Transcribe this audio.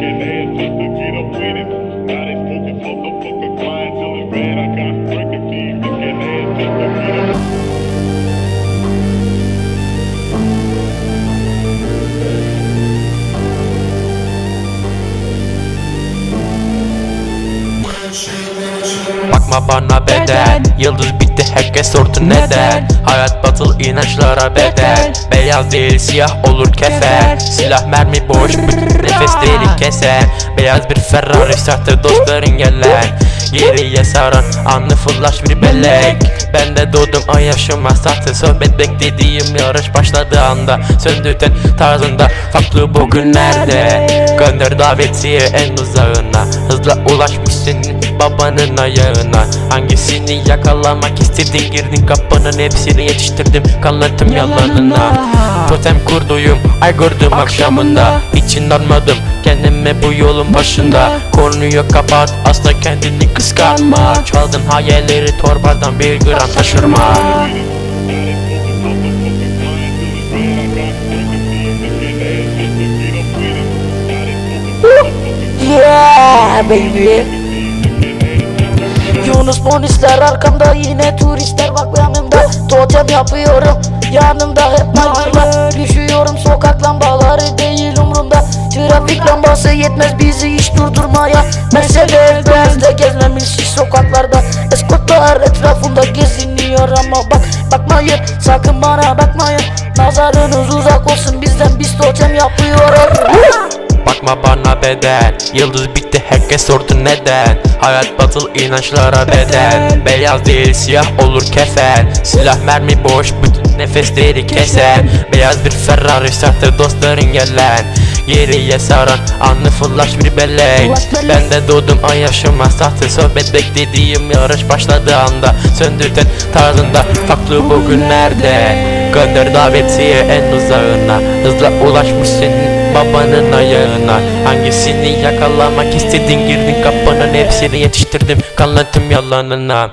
Get made. Bakma bana beden Yıldız bitti herkes sordu neden? Hayat batıl inançlara bedel. Beyaz değil siyah olur kefen Silah mermi boş bütün nefesleri kesen Beyaz bir Ferrari sahte dostların gelen Geriye saran anlı flash bir bellek. Ben de doğdum ay yaşıma sahte sohbet beklediğim yarış başladığı anda. Söndürten tarzında farklı bugünlerde. Gönder davetiye en uzağına. Hızla senin babanın ayağına. Hangisini yakalamak istedin? Girdin kapının hepsini yetiştirdim. Kanlattım yalanına. Totem kurduyum ay gördüm akşamında. Hiç inanmadım kendime bu yolun başında. Konuyu kapat asla kendini kıskanma. Çaldın hayalleri torbadan bir gram taşırma. Yeah baby Polisler arkamda yine turistler bak yanımda. Totem yapıyorum yanımda hep maymunlar. Düşüyorum sokak lambaları değil umrumda Trafik lambası yetmez bizi hiç durdurmaya. Mesele benzde gezmemiş sokaklarda. Eskortlar etrafında geziniyor ama bak bakmayın. Sakın bana bakmayın. Nazarınız uzak olsun bizden biz totem yapıyoruz Bakma bana beden. Yıldız bitti herkes sordu neden? Hayat batıl inançlara bedel Beyaz değil siyah olur kefen. Silah mermi boş bütün nefesleri kesen. Beyaz bir Ferrari sahte dostların gelen Geriye saran anlı flash bir bellek Ben de doğdum ay yaşıma sahte sohbet beklediğim yarış başladığı anda. Söndürten tarzında farklı bugünlerde Gönder davetiye en uzağına. Hızla ulaşmış senin babanın ayağına. Hangisini yakalamak istedin? Girdin kapının hepsini yetiştirdim. Kanlattım yalanına